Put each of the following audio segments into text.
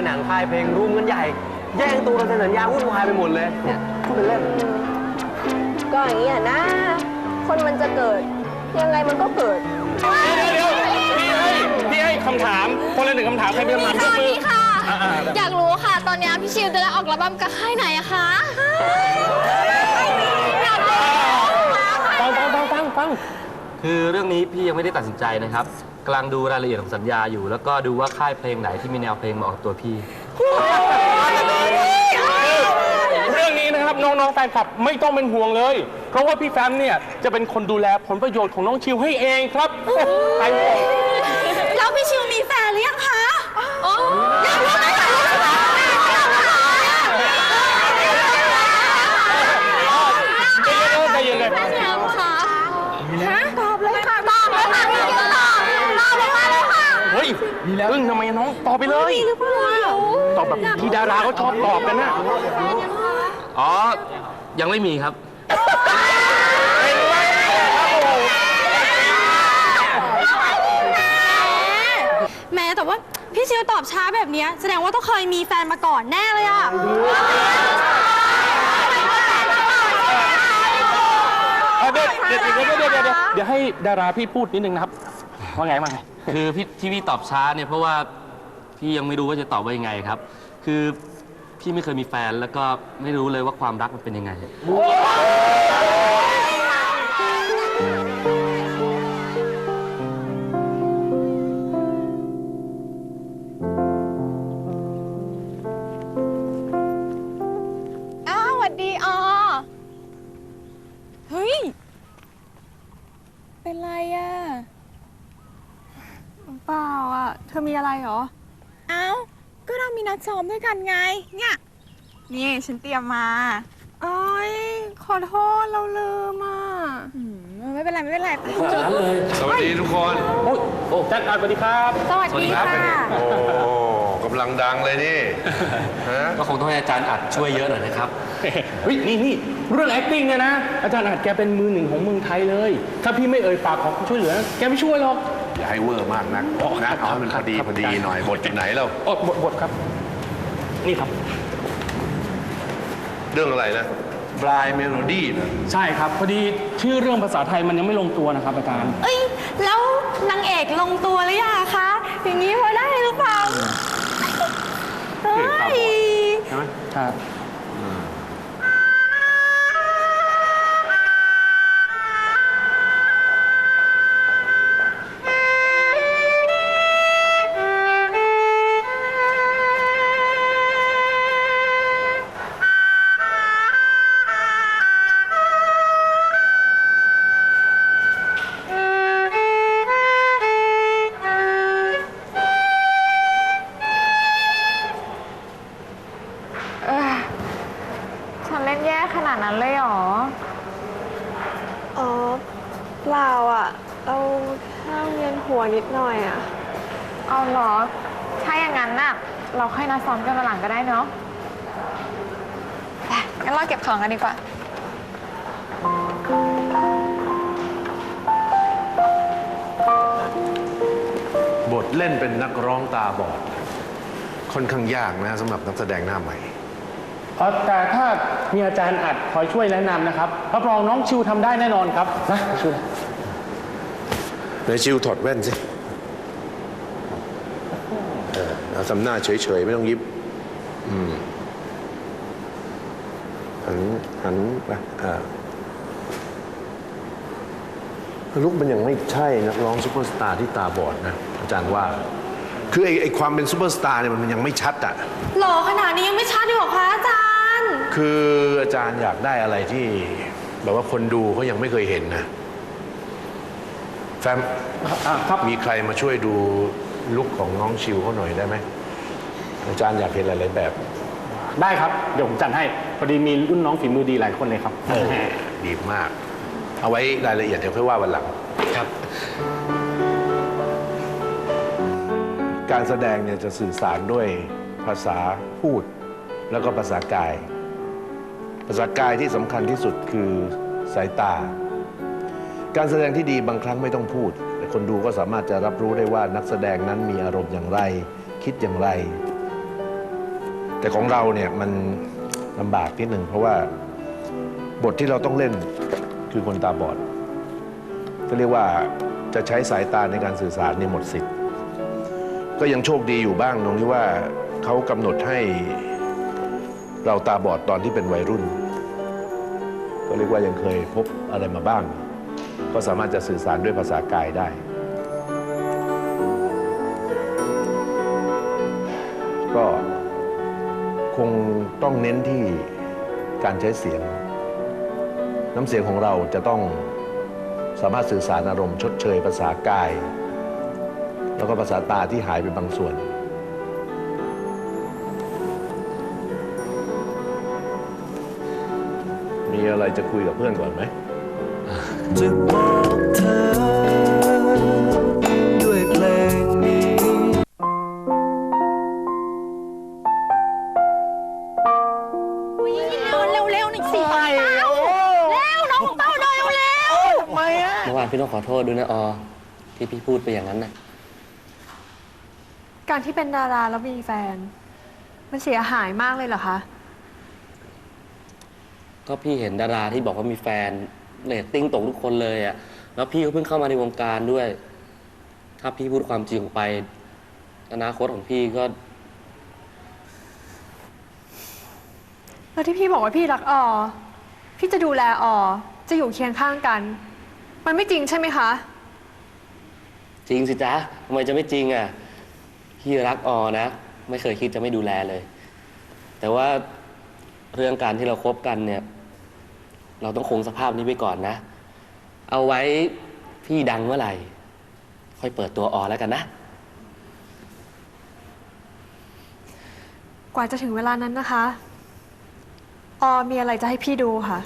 งค่ายหนังค่ายเพลงรุมกันใหญ่ แย่งตัวกันเซ็นสัญญาวุ่นวายไปหมดเลยเนี่ยพูดเป็นเล่นก็อย่างนี้อะนะ คนมันจะเกิด ยังไงมันก็เกิด เดี๋ยวเดี๋ยวพี่ให้พี่ให้คำถาม คนละหนึ่งคำถามใครเป็นคำถามยกมือค่ะอ่าอยากรู้ค่ะ ตอนนี้พี่ชิวจะได้ออกระบัมกับค่ายไหนอะคะอยากรู้ ฟังฟังฟังฟังฟัง คือเรื่องนี้พี่ยังไม่ได้ตัดสินใจนะครับกำลังดูรายละเอียดของสัญญาอยู่ แล้วก็ดูว่าค่ายเพลงไหนที่มีแนวเพลงเหมาะกับตัวพี่ เรื่องนี้นะครับน้องๆแฟนคลับไม่ต้องเป็นห่วงเลย เพราะว่าพี่แฟมเนี่ยจะเป็นคนดูแลผลประโยชน์ของน้องชิวให้เองครับไปหมดแล้วพี่ชิวมีแฟนหรือยังคะอยากรู้ไหมคะ ใจเย็นๆใจเย็นเลย อยากรู้ค่ะตอบเลยค่ะ ตอบเลยค่ะพี่ชิวตอบตอบเลยค่ะเลยค่ะ เฮ้ยอึ้งทำไมน้องตอบไปเลย หรือเปล่าตอบแบบที่ดาราเขาชอบตอบกันนะอ๋อ ยังไม่มีครับแม้แต่ว่าพี่ชิวตอบช้าแบบเนี้ยแสดงว่าต้องเคยมีแฟนมาก่อนแน่เลยอะเอาเดี๋ยวเดี๋ยวเดี๋ยวเดี๋ยวเดี๋ยวเดี๋ยวเดี๋ยวให้ดาราพี่พูดนิดนึงนะครับ ว่าไงว่าไง คือพี่ที่พี่ตอบช้าเนี่ยเพราะว่าพี่ยังไม่รู้ว่าจะตอบว่ายังไงครับ คือพี่ไม่เคยมีแฟนแล้วก็ไม่รู้เลยว่าความรักมันเป็นยังไงอ้ เธอมีอะไรเหรออ้าวก็เรามีนัดซ้อมด้วยกันไง เนี่ย นี่ฉันเตรียมมาโอ้ยขอโทษเราลืมอะไม่เป็นไรไม่เป็นไรสวัสดีทุกคน โอ้ยโอ้จัดการสวัสดีครับ สวัสดีค่ะ โอ้กำลังดังเลยนี่ ฮะ ก็คงต้องให้อาจารย์อัดช่วยเยอะหน่อยนะครับ เฮ้ยนี่นี่เรื่อง acting เนี่ยนะ อาจารย์อาจแกเป็นมือหนึ่งของเมืองไทยเลย ถ้าพี่ไม่เอ่ยปากขอช่วยเหลือ แกไม่ช่วยหรอก อย่าให้เวอร์มากนักอ๋อนะเอาให้มันพอดีครับพอดีหน่อยบทจากไหนแล้วโอ้บทบทครับ นี่ครับ เรื่องอะไรนะบลายเมโลดี้นะใช่ครับ พอดีชื่อเรื่องภาษาไทยมันยังไม่ลงตัวนะครับอาจารย์ เอ้ย แล้วนางเอกลงตัวหรือยังคะ อย่างนี้พอได้หรือเปล่าเฮ้ย ใช่ไหมครับ หัวนิดหน่อยอะเอาเหรอ ถ้าอย่างนั้นน่ะ เราค่อยนัดซ้อมกันมาหลังก็ได้เนาะไปงั้นเราเก็บของกันดีกว่า บทเล่นเป็นนักร้องตาบอด ค่อนข้างยากนะสำหรับนักแสดงหน้าใหม่ เอ่อแต่ถ้ามีอาจารย์อัดคอยช่วยแนะนำนะครับรับรองน้องชิวทำได้แน่นอนครับนะชิวในชิวถอดแว่นสิเออเอาทำหน้าเฉยๆ ไม่ต้องยิบอืมหันหันไปอ่าลุกมันยังไม่ใช่นักร้องซูเปอร์สตาร์ที่ตาบอดนะ อาจารย์ว่า คือไอ้ไอ้ความเป็นซูเปอร์สตาร์เนี่ยมันยังไม่ชัดอะ หล่อขนาดนี้ยังไม่ชัดอยู่เหรอคะอาจารย์ คืออาจารย์อยากได้อะไรที่ แบบว่าคนดูเขายังไม่เคยเห็นนะ แฟมอ่าครับมีใครมาช่วยดูลุคของน้องชิวเขาหน่อยได้ไหมอาจารย์อยากเห็นหลายๆแบบ ได้ครับ เดี๋ยวผมจัดให้ พอดีมีรุ่นน้องฝีมือดีหลายคนเลยครับดีมาก เอาไว้รายละเอียดเดี๋ยวค่อยว่าวันหลัง ครับ การแสดงเนี่ยจะสื่อสารด้วยภาษาพูด แล้วก็ภาษากาย ภาษากายที่สำคัญที่สุดคือสายตา การแสดงที่ดีบางครั้งไม่ต้องพูด แต่คนดูก็สามารถจะรับรู้ได้ว่านักแสดงนั้นมีอารมณ์อย่างไร คิดอย่างไร แต่ของเราเนี่ยมันลำบากนิดหนึ่งเพราะว่าบทที่เราต้องเล่นคือคนตาบอดก็เรียกว่าจะใช้สายตาในการสื่อสารเนี่ยหมดสิทธิ์ ก็ยังโชคดีอยู่บ้างตรงที่ว่าเขากำหนดให้เราตาบอดตอนที่เป็นวัยรุ่น ก็เรียกว่ายังเคยพบอะไรมาบ้าง ก็สามารถจะสื่อสารด้วยภาษากายได้ ก็คงต้องเน้นที่การใช้เสียง น้ำเสียงของเราจะต้องสามารถสื่อสารอารมณ์ชดเชยภาษากาย แล้วก็ภาษาตาที่หายไปบางส่วน มีอะไรจะคุยกับเพื่อนก่อนไหม จะบอกเธอ ด้วยเพลงนี้ เร็วเร็วๆหน่อยสิเต้าเร็วน้องเต้าเร็วเร็วเมื่อวานพี่ต้องขอโทษด้วยนะออที่พี่พูดไปอย่างนั้นนะการที่เป็นดาราแล้วมีแฟน มันเสียหายมากเลยเหรอคะ ก็พี่เห็นดาราที่บอกว่ามีแฟน เรตติ้งตกทุกคนเลยอะแล้วพี่ก็เพิ่งเข้ามาในวงการด้วย ถ้าพี่พูดความจริงออกไป อนาคตของพี่ก็ แล้วที่พี่บอกว่าพี่รักออพี่จะดูแลออจะอยู่เคียงข้างกัน มันไม่จริงใช่ไหมคะ จริงสิจ๊ะทำไมจะไม่จริงอะ พี่รักออนะ ไม่เคยคิดจะไม่ดูแลเลย แต่ว่าเรื่องการที่เราคบกันเนี่ย เราต้องคงสภาพนี้ไปก่อนนะ เอาไว้พี่ดังเมื่อไหร่ ค่อยเปิดตัวออแล้วกันนะ กว่าจะถึงเวลานั้นนะคะ ออมีอะไรจะให้พี่ดูค่ะ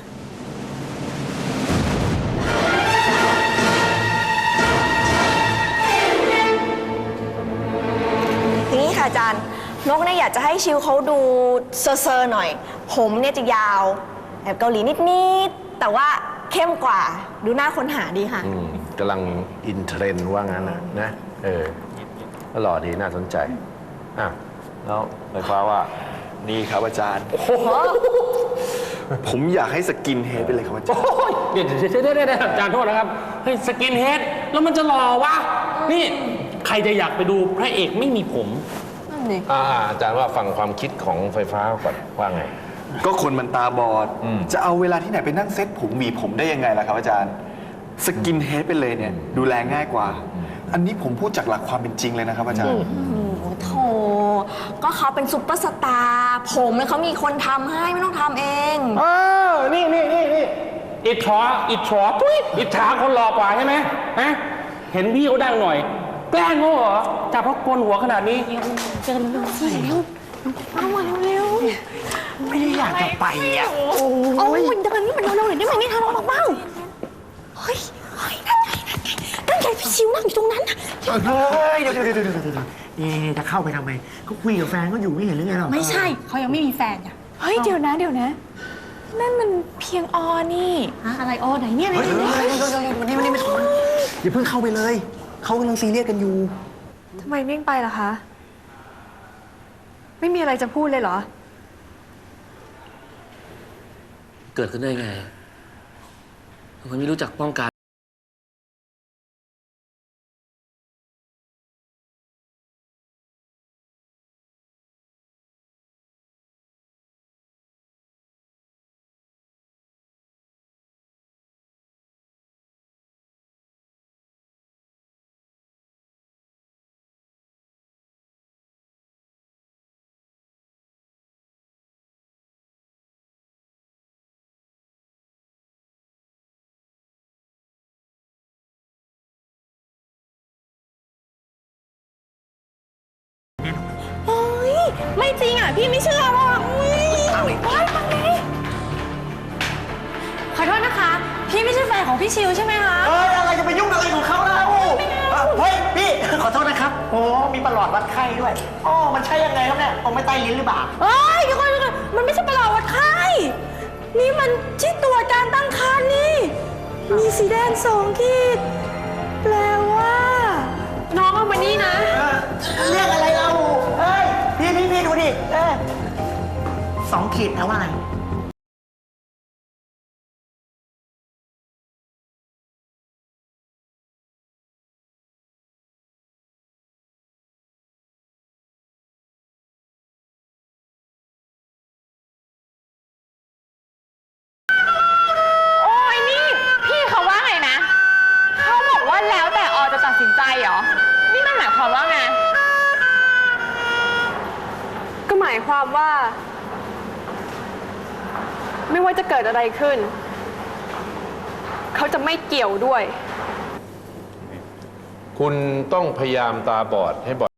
อย่างนี้ค่ะอาจารย์ นกเนี่ยอยากจะให้ชิวเขาดูเซอร์ๆหน่อย ผมเนี่ยจะยาว แบบเกาหลีนิดๆแต่ว่าเข้มกว่าดูน่าค้นหาดีค่ะ อืมกำลังอินเทรนด์ว่างั้นนะนะ เออก็หล่อดีน่าสนใจ อะ แล้วไฟฟ้าว่า นี่ครับอาจารย์ ผมอยากให้สกินเฮดไปเลยครับอาจารย์เดี๋ยวเดี๋ยวเดี๋ยวเดี๋ยวอาจารย์โทษนะครับ เฮ้ย สกินเฮดแล้วมันจะหล่อวะ นี่ใครจะอยากไปดูพระเอกไม่มีผม อ่าอาจารย์ว่าฟังความคิดของไฟฟ้าก่อนว่าไง ก็คนมันตาบอด อืม จะเอาเวลาที่ไหนไปนั่งเซ็ตผมหวีผมได้ยังไงล่ะครับอาจารย์ สกินเฮดไปเลยเนี่ย ดูแลง่ายกว่า อันนี้ผมพูดจากหลักความเป็นจริงเลยนะครับอาจารย์ โอ้โถก็เขาเป็นซุปเปอร์สตาร์ผมเนี่ยเขามีคนทำให้ไม่ต้องทำเอง เออ นี่นี่นี่นี่อิจฉาอิจฉาทุยอิจฉาคนหล่อกว่าใช่ไหมฮะเห็นพี่เขาดังหน่อย แกล้งโง่เหรอจับเพราะโกนหัวขนาดนี้ โอ้ยเดินนี่มันเร็วๆหน่อยได้ไหมไม่ทันหรอกบ้างเฮ้ยเฮ้ยนั่นไงนั่นไงนั่นไงพี่ชิวนั่งอยู่ตรงนั้นน่ะเฮ้ยเดี๋ยวเดี๋ยวเดี๋ยวเดี๋ยวเดี๋ยวนี่จะเข้าไปทำไมก็คุยกับแฟนก็อยู่ไม่เห็นหรือไงหรอไม่ใช่เขายังไม่มีแฟนอะเฮ้ยเดี๋ยวนะเดี๋ยวนะนั่นมันเพียงออนี่ฮะอะไรโอ้ไหนเนี่ยไหนเฮ้ยเนี่ยเฮ้ยเฮ้ยเฮ้ยวันนี้วันนี้ไม่ถอนอย่าเพิ่งเข้าไปเลยเขากำลังซีเรียสกันอยู่ทำไมนิ่งไปล่ะคะ ไม่มีอะไรจะพูดเลยเหรอ เกิดขึ้นได้ไงทำไมไม่รู้จักป้องกัน ไม่จริงอะ พี่ไม่เชื่อหรอกเฮ้ยว้ายฟังดิขอโทษนะคะ พี่ไม่ใช่แฟนของพี่ชิวใช่ไหมคะเฮ้ยอะไรจะไปยุ่งอะไรของเขาแล้วอะเฮ้ยพี่ ขอโทษนะครับโอ้มีประหลอดวัดไข้ด้วยอ๋อมันใช่ยังไงครับเนี่ยเอาไม่ใต้ลิ้นหรือเปล่าเฮ้ยเดี๋ยวก่อนเดี๋ยวก่อนมันไม่ใช่ประหลอดวัดไข้นี่มันที่ตรวจการตั้งครรภ์นี่ มีสีแดงสองขีดแปลว่า น้องเอามานี่นะ เรื่องอะไรเร สองขีดแปลว่าอะไรโอ้ยนี่ พี่เขาว่าไงนะ เขาบอกว่าแล้วแต่ออจะตัดสินใจเหรอ นี่มันหมายความว่าไง ก็หมายความว่า ไม่ว่าจะเกิดอะไรขึ้น เขาจะไม่เกี่ยวด้วย คุณต้องพยายามตาบอดให้บ่อย